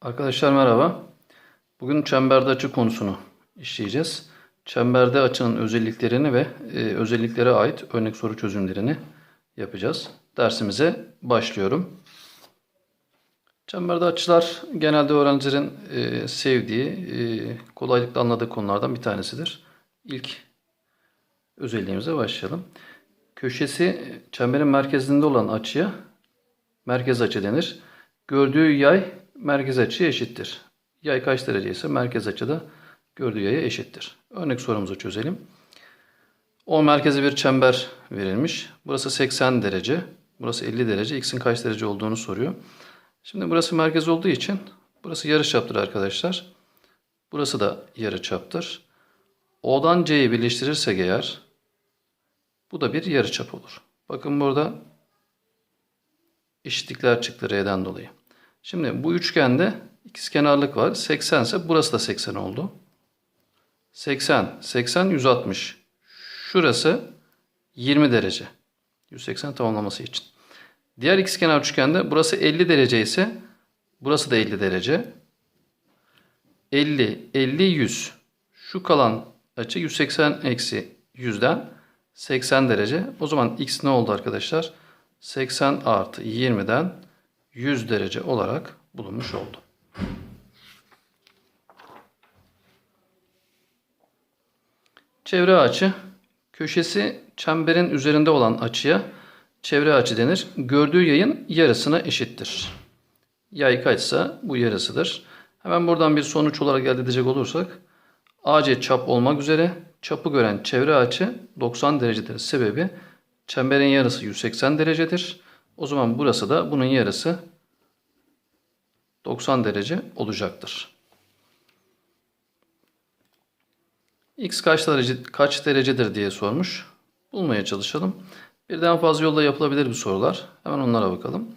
Arkadaşlar merhaba. Bugün çemberde açı konusunu işleyeceğiz. Çemberde açının özelliklerini ve e, özelliklere ait örnek soru çözümlerini yapacağız. Dersimize başlıyorum. Çemberde açılar genelde öğrencilerin e, sevdiği, e, kolaylıkla anladığı konulardan bir tanesidir. İlk özelliğimize başlayalım. Köşesi çemberin merkezinde olan açıya merkez açı denir. Gördüğü yay merkez açıya eşittir. Yay kaç derece ise merkez açı da gördüğü yaya eşittir. Örnek sorumuzu çözelim. O merkezi bir çember verilmiş. Burası 80 derece. Burası 50 derece. X'in kaç derece olduğunu soruyor. Şimdi burası merkez olduğu için burası yarıçaptır arkadaşlar. Burası da yarıçaptır. O'dan C'yi birleştirirsek eğer bu da bir yarıçap olur. Bakın burada eşitlikler çıktı R'den dolayı. Şimdi bu üçgende ikizkenarlık var. 80 ise burası da 80 oldu. 80, 80, 160. Şurası 20 derece. 180 tamamlaması için. Diğer ikizkenar üçgende burası 50 derece ise burası da 50 derece. 50, 50, 100. Şu kalan açı 180 eksi 100'den 80 derece. O zaman x ne oldu arkadaşlar? 80 artı 20'den 100 derece olarak bulunmuş oldu. Çevre açı köşesi çemberin üzerinde olan açıya çevre açı denir. Gördüğü yayın yarısına eşittir. Yay kaçsa bu yarısıdır. Hemen buradan bir sonuç olarak elde edecek olursak AC çap olmak üzere çapı gören çevre açı 90 derecedir. Sebebi çemberin yarısı 180 derecedir. O zaman burası da bunun yarısı 90 derece olacaktır. X kaç, derece, kaç derecedir diye sormuş. Bulmaya çalışalım. Birden fazla yolla yapılabilir bu sorular. Hemen onlara bakalım.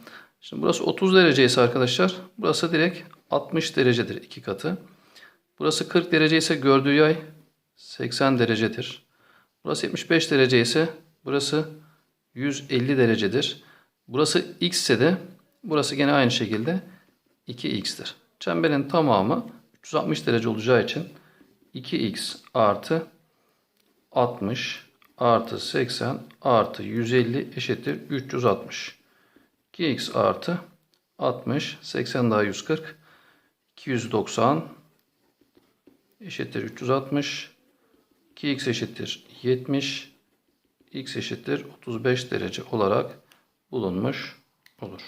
Şimdi burası 30 derece ise arkadaşlar burası direkt 60 derecedir iki katı. Burası 40 derece ise gördüğü yay 80 derecedir. Burası 75 derece ise burası 150 derecedir. Burası x ise de burası gene aynı şekilde 2x'tir. Çemberin tamamı 360 derece olacağı için 2x artı 60 artı 80 artı 150 eşittir 360. 2x artı 60 80 daha 140 290 eşittir 360 2x eşittir 70 x eşittir 35 derece olarak bulunmuş olur.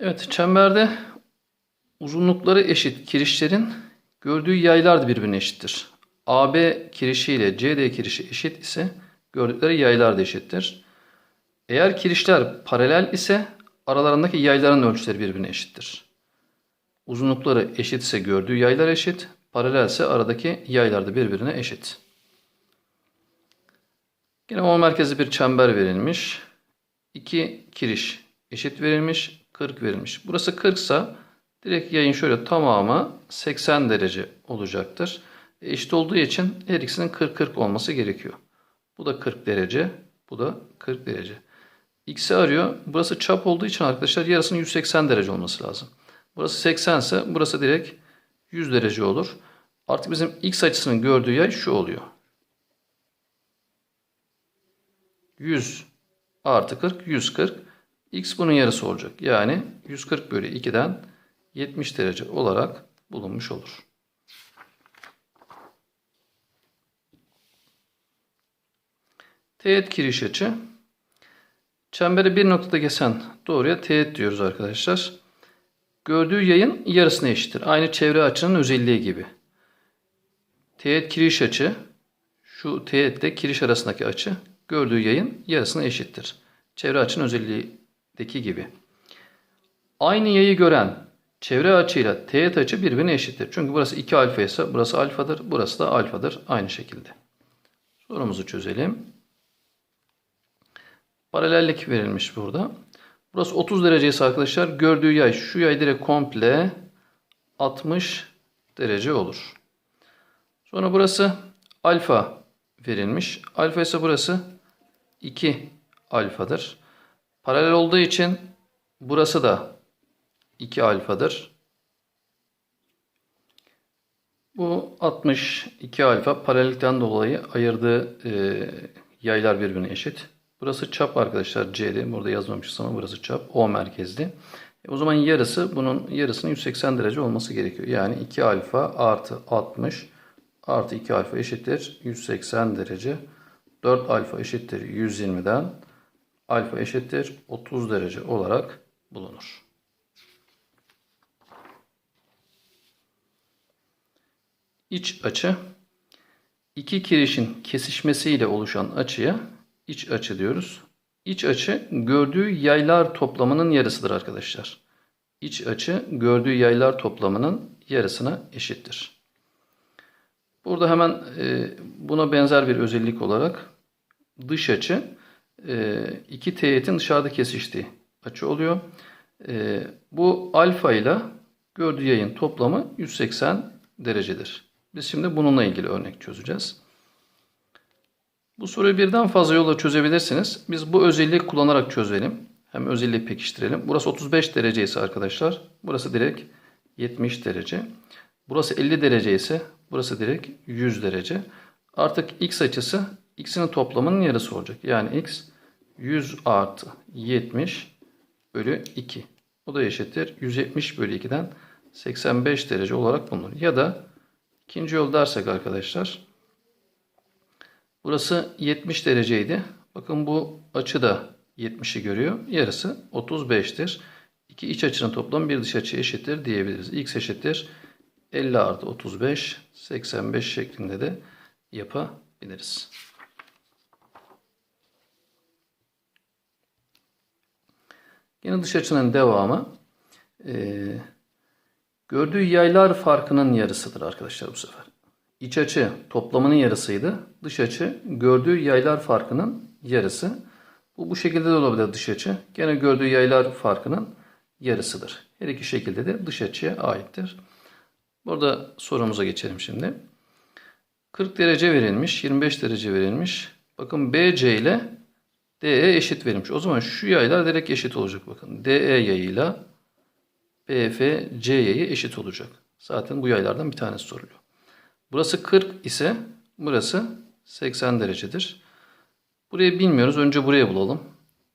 Evet, çemberde uzunlukları eşit kirişlerin gördüğü yaylar da birbirine eşittir. AB kirişi ile CD kirişi eşit ise gördükleri yaylar da eşittir. Eğer kirişler paralel ise aralarındaki yayların ölçüleri birbirine eşittir. Uzunlukları eşit ise gördüğü yaylar eşit, paralel ise aradaki yaylar da birbirine eşit. Yine O merkezi bir çember verilmiş. İki kiriş eşit verilmiş. 40 verilmiş. Burası 40 ise direkt yayın şöyle tamamı 80 derece olacaktır. E eşit olduğu için her ikisinin 40-40 olması gerekiyor. Bu da 40 derece. Bu da 40 derece. X'i arıyor. Burası çap olduğu için arkadaşlar yarısının 180 derece olması lazım. Burası 80 ise burası direkt 100 derece olur. Artık bizim x açısının gördüğü yay şu oluyor. 100 artı 40 140. X bunun yarısı olacak. Yani 140 bölü 2'den 70 derece olarak bulunmuş olur. Teğet kiriş açı. Çemberi bir noktada kesen doğruya teğet diyoruz arkadaşlar. Gördüğü yayın yarısına eşittir. Aynı çevre açının özelliği gibi. Teğet kiriş açı şu teğetle kiriş arasındaki açı gördüğü yayın yarısına eşittir. Çevre açının özelliğindeki gibi. Aynı yayı gören çevre açıyla teğet açı birbirine eşittir. Çünkü burası 2 alfa ise burası alfadır. Burası da alfadır. Aynı şekilde. Sorumuzu çözelim. Paralellik verilmiş burada. Burası 30 derece arkadaşlar gördüğü yay şu yay direkt komple 60 derece olur. Sonra burası alfa verilmiş. Alfa ise burası 2 alfadır. Paralel olduğu için burası da 2 alfadır. Bu 62 alfa paralellikten dolayı ayırdığı e, yaylar birbirine eşit. Burası çap arkadaşlar C'di. Burada yazmamışız ama burası çap. O merkezli. E, o zaman yarısı bunun yarısının 180 derece olması gerekiyor. Yani 2 alfa artı 60 artı 2 alfa eşittir 180 derece. 4 alfa eşittir 120'den alfa eşittir 30 derece olarak bulunur. İç açı iki kirişin kesişmesiyle oluşan açıya iç açı diyoruz. İç açı gördüğü yaylar toplamının yarısıdır arkadaşlar. İç açı gördüğü yaylar toplamının yarısına eşittir. Burada hemen e, buna benzer bir özellik olarak dış açı e, iki teğetin dışarıda kesiştiği açı oluyor. E, bu alfa ile gördüğü yayın toplamı 180 derecedir. Biz şimdi bununla ilgili örnek çözeceğiz. Bu soruyu birden fazla yolla çözebilirsiniz. Biz bu özelliği kullanarak çözelim. Hem özelliği pekiştirelim. Burası 35 derece ise arkadaşlar. Burası direkt 70 derece. Burası 50 derece ise burası direkt 100 derece. Artık x açısı x'in toplamının yarısı olacak. Yani x 100 artı 70 bölü 2. O da eşittir. 170 bölü 2'den 85 derece olarak bulunur. Ya da ikinci yol dersek arkadaşlar. Burası 70 dereceydi. Bakın bu açı da 70'i görüyor. Yarısı 35'tir. İki iç açının toplamı bir dış açı eşittir diyebiliriz. X eşittir 50 artı 35 85 şeklinde de yapabiliriz. Yine dış açının devamı e, gördüğü yaylar farkının yarısıdır arkadaşlar bu sefer. İç açı toplamının yarısıydı. Dış açı gördüğü yaylar farkının yarısı. Bu bu şekilde de olabilir dış açı. Gene gördüğü yaylar farkının yarısıdır. Her iki şekilde de dış açıya aittir. Burada sorumuza geçelim şimdi. 40 derece verilmiş, 25 derece verilmiş. Bakın BC ile DE eşit verilmiş. O zaman şu yaylar direkt eşit olacak bakın. DE yayıyla BFC yayı eşit olacak. Zaten bu yaylardan bir tanesi soruluyor. Burası 40 ise burası 80 derecedir. Burayı bilmiyoruz. Önce buraya bulalım.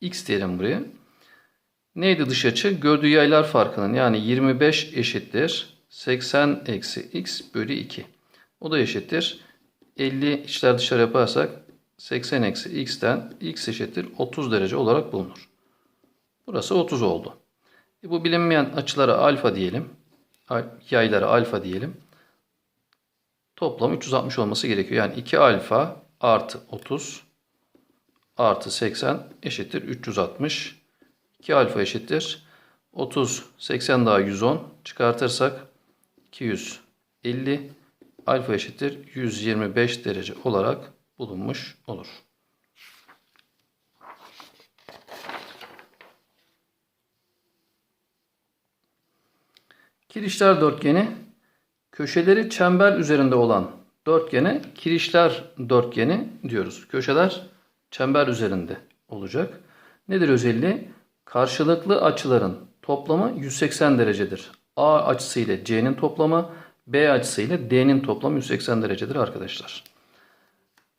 X diyelim buraya. Neydi dış açı? Gördüğü yaylar farkının yani 25 eşittir. 80 eksi x bölü 2. O da eşittir. 50 içler dışarı yaparsak 80 eksi x'ten x eşittir 30 derece olarak bulunur. Burası 30 oldu. E bu bilinmeyen açılara alfa diyelim. Yaylara alfa diyelim. Toplam 360 olması gerekiyor. Yani 2 alfa artı 30 artı 80 eşittir 360. 2 alfa eşittir 30, 80 daha 110 çıkartırsak 250 alfa eşittir 125 derece olarak bulunmuş olur. Kirişler dörtgeni köşeleri çember üzerinde olan dörtgene kirişler dörtgeni diyoruz. Köşeler çember üzerinde olacak. Nedir özelliği? Karşılıklı açıların toplamı 180 derecedir. A açısı ile C'nin toplamı, B açısı ile D'nin toplamı 180 derecedir arkadaşlar.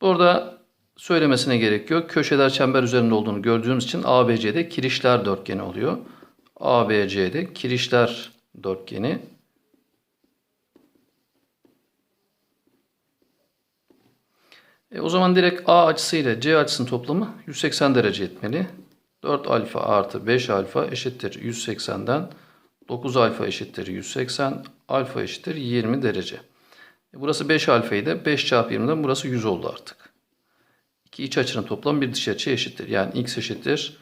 Burada söylemesine gerek yok. Köşeler çember üzerinde olduğunu gördüğünüz için ABC'de kirişler dörtgeni oluyor. ABC'de kirişler dörtgeni. E, o zaman direkt A açısı ile C açısının toplamı 180 derece etmeli. 4 alfa artı 5 alfa eşittir 180'den 9 alfa eşittir 180, alfa eşittir 20 derece. E, burası 5 alfaydı. 5 çarpı 20'den burası 100 oldu artık. İki iç açının toplam bir dış açı eşittir. Yani x eşittir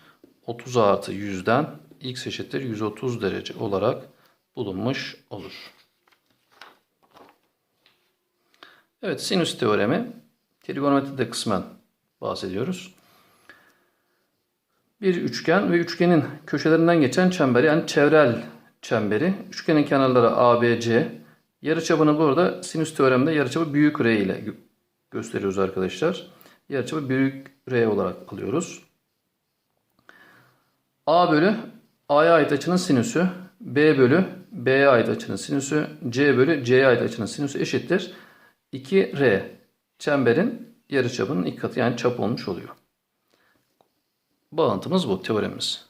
30 artı 100'den x eşittir 130 derece olarak bulunmuş olur. Evet sinüs teoremi trigonometride kısmen bahsediyoruz. Bir üçgen ve üçgenin köşelerinden geçen çember yani çevrel çemberi. Üçgenin kenarları ABC. Yarıçapını burada sinüs teoremde yarıçapı büyük R ile gösteriyoruz arkadaşlar. Yarıçapı büyük R olarak alıyoruz. A bölü A'ya ait açının sinüsü, B bölü B'ye ait açının sinüsü, C bölü C'ye ait açının sinüsü eşittir. 2R çemberin yarıçapının ilk katı yani çap olmuş oluyor. Bağıntımız bu, teoremimiz.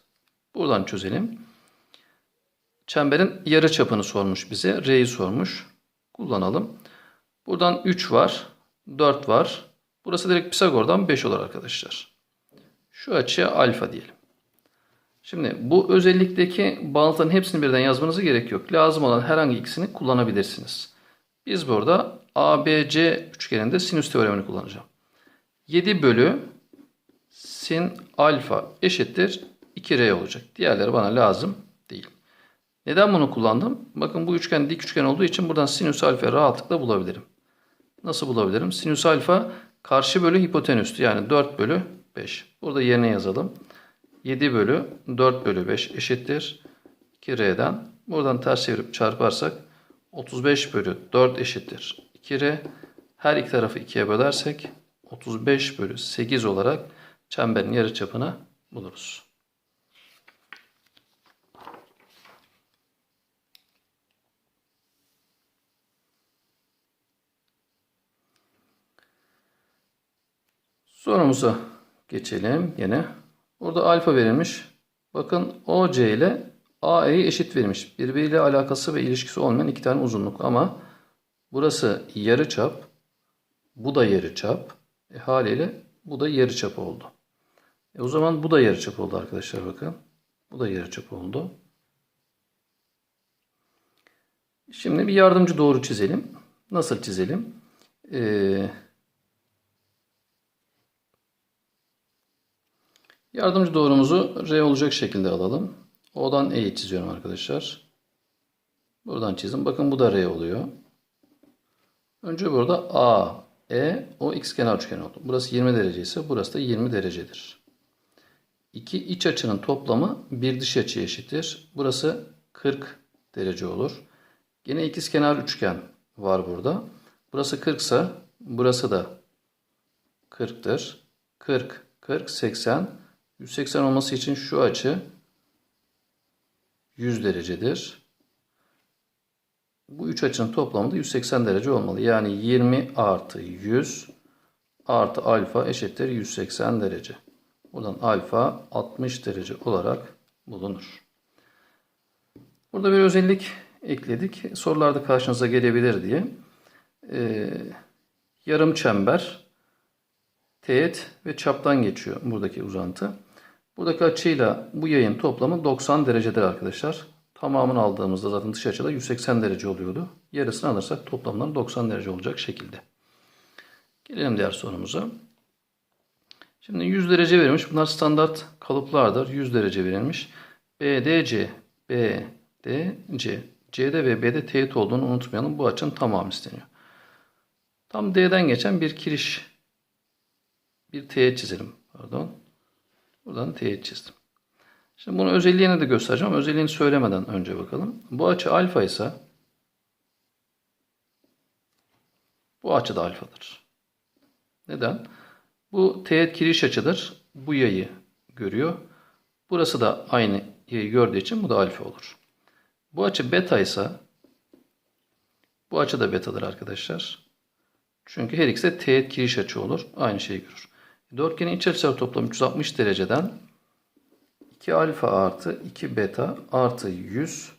Buradan çözelim. Çemberin yarıçapını sormuş bize. R'yi sormuş. Kullanalım. Buradan 3 var. 4 var. Burası direkt Pisagor'dan 5 olur arkadaşlar. Şu açıya alfa diyelim. Şimdi bu özellikteki bağıntıların hepsini birden yazmanıza gerek yok. Lazım olan herhangi ikisini kullanabilirsiniz. Biz burada ABC üçgeninde sinüs teoremini kullanacağım. 7 bölü sin alfa eşittir 2R olacak. Diğerleri bana lazım değil. Neden bunu kullandım? Bakın bu üçgen dik üçgen olduğu için buradan sinüs alfa rahatlıkla bulabilirim. Nasıl bulabilirim? Sinüs alfa karşı bölü hipotenüstü yani 4 bölü 5. Burada yerine yazalım. 7 bölü 4 bölü 5 eşittir 2R'den. Buradan ters çevirip çarparsak 35 bölü 4 eşittir 2R. Her iki tarafı 2'ye bölersek 35 bölü 8 olarak çemberin yarıçapını buluruz. Sorumuza geçelim yine. Burada alfa verilmiş. Bakın OC ile AE'yi eşit verilmiş. Birbiriyle alakası ve ilişkisi olmayan iki tane uzunluk ama burası yarıçap. Bu da yarıçap. E, haliyle bu da yarıçap oldu. E, o zaman bu da yarıçap oldu arkadaşlar bakın. Bu da yarıçap oldu. Şimdi bir yardımcı doğru çizelim. Nasıl çizelim? Eee Yardımcı doğrumuzu R olacak şekilde alalım. O'dan E'yi çiziyorum arkadaşlar. Buradan çizdim. Bakın bu da R oluyor. Önce burada A, E, o kenar üçgen oldu. Burası 20 derece ise burası da 20 derecedir. İki iç açının toplamı bir dış açı eşittir. Burası 40 derece olur. Yine ikizkenar üçgen var burada. Burası 40 ise burası da 40'tır. 40, 40, 80. 180 olması için şu açı 100 derecedir. Bu üç açının toplamı da 180 derece olmalı. Yani 20 artı 100 artı alfa eşittir 180 derece. Buradan alfa 60 derece olarak bulunur. Burada bir özellik ekledik. Sorularda karşınıza gelebilir diye. Ee, yarım çember teğet ve çaptan geçiyor buradaki uzantı. Buradaki açıyla bu yayın toplamı 90 derecedir arkadaşlar. Tamamını aldığımızda zaten dış açıda 180 derece oluyordu. Yarısını alırsak toplamdan 90 derece olacak şekilde. Gelelim diğer sorumuza. Şimdi 100 derece verilmiş. Bunlar standart kalıplardır. 100 derece verilmiş. BDC, BDC, C'de ve B'de teğet olduğunu unutmayalım. Bu açının tamamı isteniyor. Tam D'den geçen bir kiriş, bir teğet çizelim. Pardon. Buradan teğet çizdim. Şimdi bunun özelliğini de göstereceğim. Özelliğini söylemeden önce bakalım. Bu açı alfa ise bu açı da alfadır. Neden? Bu teğet kiriş açıdır. Bu yayı görüyor. Burası da aynı yayı gördüğü için bu da alfa olur. Bu açı beta ise bu açı da betadır arkadaşlar. Çünkü her ikisi teğet kiriş açı olur. Aynı şeyi görür. Dörtgenin iç açıları toplamı 360 dereceden 2 alfa artı 2 beta artı 100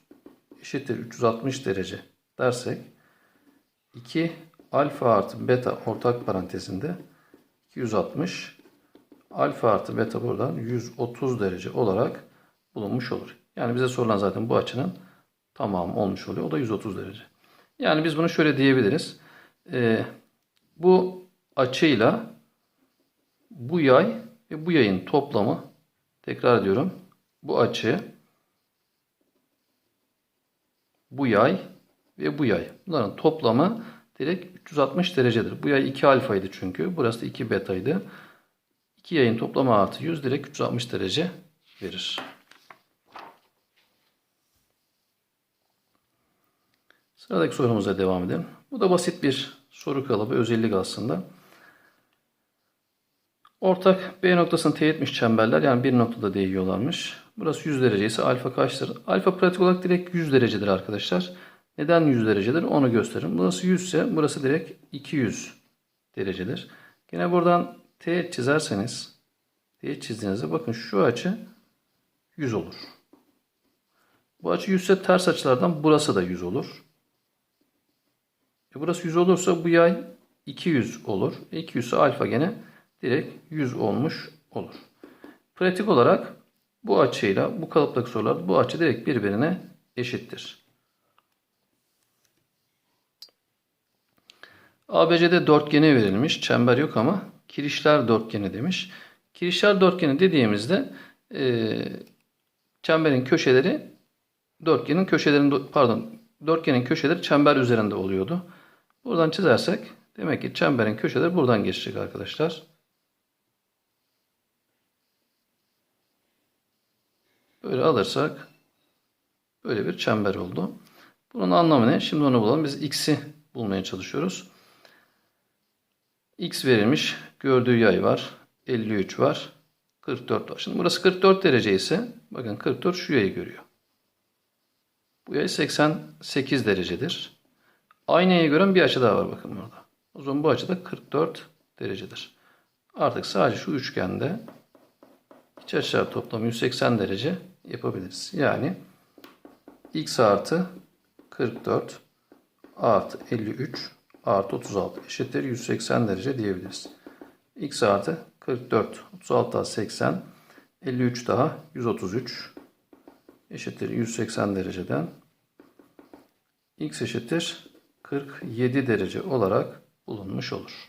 eşittir 360 derece dersek 2 alfa artı beta ortak parantezinde 260 alfa artı beta buradan 130 derece olarak bulunmuş olur. Yani bize sorulan zaten bu açının tamamı olmuş oluyor. O da 130 derece. Yani biz bunu şöyle diyebiliriz. Ee, bu açıyla bu yay ve bu yayın toplamı tekrar ediyorum. Bu açı bu yay ve bu yay. Bunların toplamı direkt 360 derecedir. Bu yay 2 alfaydı çünkü. Burası da 2 betaydı. 2 yayın toplamı artı 100 direkt 360 derece verir. Sıradaki sorumuza devam edelim. Bu da basit bir soru kalıbı, özellik aslında. Ortak B noktasını teğetmiş çemberler yani bir noktada değiyorlarmış. Burası 100 derece ise alfa kaçtır? Alfa pratik olarak direkt 100 derecedir arkadaşlar. Neden 100 derecedir? Onu gösteririm. Burası 100 ise burası direkt 200 derecedir. Yine buradan teğet çizerseniz teğet çizdiğinizde bakın şu açı 100 olur. Bu açı 100 ise ters açılardan burası da 100 olur. E burası 100 olursa bu yay 200 olur. 200 ise alfa gene direkt 100 olmuş olur. Pratik olarak bu açıyla bu kalıptaki sorular bu açı direkt birbirine eşittir. ABC'de dörtgeni verilmiş. Çember yok ama kirişler dörtgeni demiş. Kirişler dörtgeni dediğimizde e, çemberin köşeleri dörtgenin köşelerinde pardon dörtgenin köşeleri çember üzerinde oluyordu. Buradan çizersek demek ki çemberin köşeleri buradan geçecek arkadaşlar. Böyle alırsak böyle bir çember oldu. Bunun anlamı ne? Şimdi onu bulalım. Biz x'i bulmaya çalışıyoruz. x verilmiş. Gördüğü yay var. 53 var. 44 var. Şimdi burası 44 derece ise bakın 44 şu yayı görüyor. Bu yay 88 derecedir. Aynaya göre bir açı daha var bakın burada. O zaman bu açı da 44 derecedir. Artık sadece şu üçgende iç açılar toplamı 180 derece yapabiliriz. Yani x artı 44 artı 53 artı 36 eşittir 180 derece diyebiliriz. x artı 44 36 daha 80 53 daha 133 eşittir 180 dereceden x eşittir 47 derece olarak bulunmuş olur.